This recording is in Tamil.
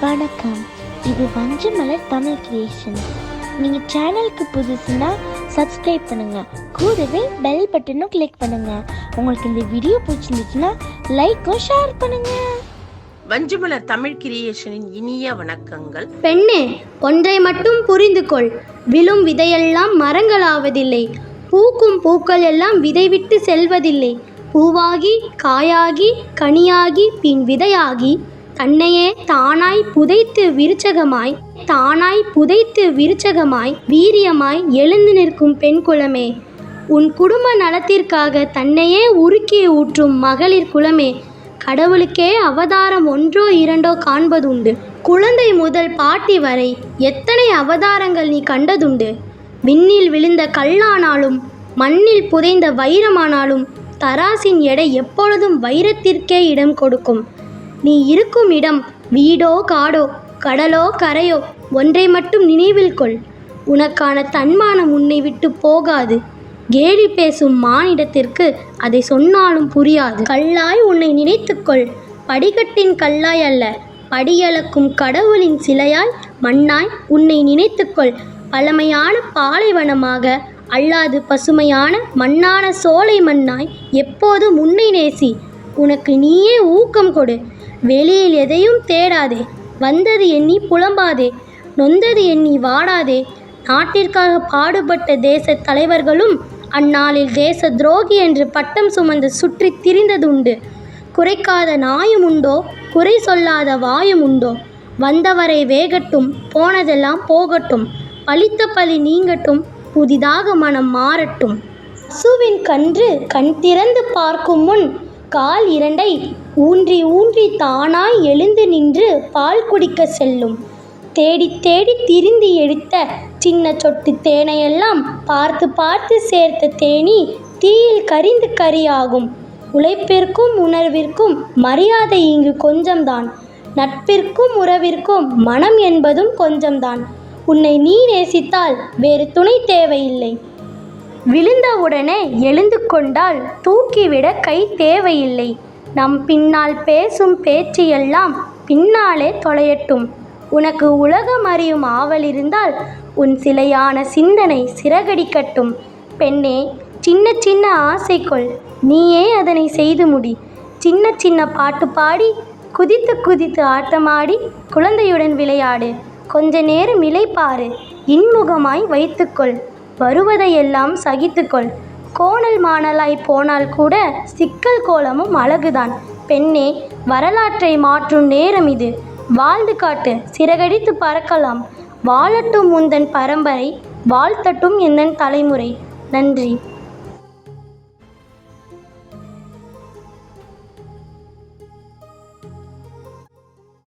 வணக்கம். இது வஞ்சமலர் தமிழ் கிரியேஷன் நீங்கள் சேனலுக்கு புதுசுன்னா சப்ஸ்கிரைப் பண்ணுங்க. கூடவே பெல் பட்டனும் கிளிக் பண்ணுங்க. உங்களுக்கு இந்த வீடியோ பிடிச்சிருந்துச்சுன்னா லைக்கும் ஷேர் பண்ணுங்க. வஞ்சுமலர் தமிழ் கிரியேஷனின் இனிய வணக்கங்கள். பெண்ணே ஒன்றை மட்டும் புரிந்து கொள். விழும் விதையெல்லாம் மரங்களாவதில்லை. பூக்கும் பூக்கள் எல்லாம் விதை விட்டு செல்வதில்லை. பூவாகி காயாகி கனியாகி பின் விதையாகி தன்னையே தானாய் புதைத்து விருச்சகமாய் தானாய் புதைத்து விருச்சகமாய் வீரியமாய் எழுந்து நிற்கும் பெண் குலமே. உன் குடும்ப நலத்திற்காக தன்னையே உருக்கி ஊற்றும் மகளிர் குலமே. கடவுளுக்கே அவதாரம் ஒன்றோ இரண்டோ காண்பதுண்டு. குழந்தை முதல் பாட்டி வரை எத்தனை அவதாரங்கள் நீ கண்டதுண்டு? விண்ணில் விழுந்த கல்லானாலும் மண்ணில் புதைந்த வைரமானாலும் தராசின் எடை எப்பொழுதும் வைரத்திற்கே இடம் கொடுக்கும். நீ இருக்கும் இடம் வீடோ காடோ கடலோ கரையோ ஒன்றை மட்டும் நினைவில் கொள். உனக்கான தன்மானம் உன்னை விட்டு போகாது. கேலி பேசும் மானிடத்திற்கு அதை சொன்னாலும் புரியாது. கல்லாய் உன்னை நினைத்துக்கொள் படிக்கட்டின் கல்லாய் அல்ல படியளக்கும் கடவுளின் சிலையாய் மண்ணாய் உன்னை நினைத்துக்கொள் பழமையான பாலைவனமாக அல்லாது பசுமையான மண்ணான சோலை மண்ணாய் எப்போதும் உன்னை நேசி. உனக்கு நீயே ஊக்கம் கொடு. வெளியில் எதையும் தேடாதே. வந்தது எண்ணி புலம்பாதே. நொந்தது எண்ணி வாடாதே. நாட்டிற்காக பாடுபட்ட தேச தலைவர்களும் அந்நாளில் தேச துரோகி என்று பட்டம் சுமந்து சுற்றி திரிந்ததுண்டு. குறைக்காத நாயும் உண்டோ? குறை சொல்லாத வாயும் உண்டோ? வந்தவரை வேகட்டும் போனதெல்லாம் போகட்டும். பழித்த பழி நீங்கட்டும் புதிதாக மனம் மாறட்டும். பசுவின் கன்று கண் திறந்து பார்க்கும் முன் கால் இரண்டை ஊன்றி ஊன்றி தானாய் எழுந்து நின்று பால் குடிக்க செல்லும். தேடி தேடி திரிந்து எடுத்த சின்ன சொட்டு தேனையெல்லாம் பார்த்து பார்த்து சேர்த்த தேனி தீயில் கரிந்து கரியாகும். உழைப்பிற்கும் உணர்விற்கும் மரியாதை இங்கு கொஞ்சம்தான். நட்பிற்கும் உறவிற்கும் மனம் என்பதும் கொஞ்சம்தான். உன்னை நீ நேசித்தால் வேறு துணை தேவையில்லை. விழுந்தவுடனே எழுந்து கொண்டால் தூக்கிவிட கை தேவையில்லை. நம் பின்னால் பேசும் பேச்சு எல்லாம் பின்னாலே தொலையட்டும். உனக்கு உலகம் அறியும் ஆவல் இருந்தால் உன் சிலையான சிந்தனை சிறகடிக்கட்டும். பெண்ணே சின்ன சின்ன ஆசைக்குள் நீயே அதனை செய்து முடி. சின்ன சின்ன பாட்டு பாடி குதித்து குதித்து ஆட்டமாடி குழந்தையுடன் விளையாடு. கொஞ்ச நேரம் இளைப்பாறு. இன்முகமாய் வைத்துக்கொள். வருவதையெல்லாம் சகித்துக்கொள். கோணல் மாணலாய் போனால் கூட சிக்கல் கோலமும் அழகுதான். பெண்ணே வரலாற்றை மாற்றும் நேரம் இது. வாழ்ந்து காட்டு சிறகடித்து பறக்கலாம். வாழட்டும் உந்தன் பரம்பரை வாழ்த்தட்டும் எந்தன் தலைமுறை. நன்றி.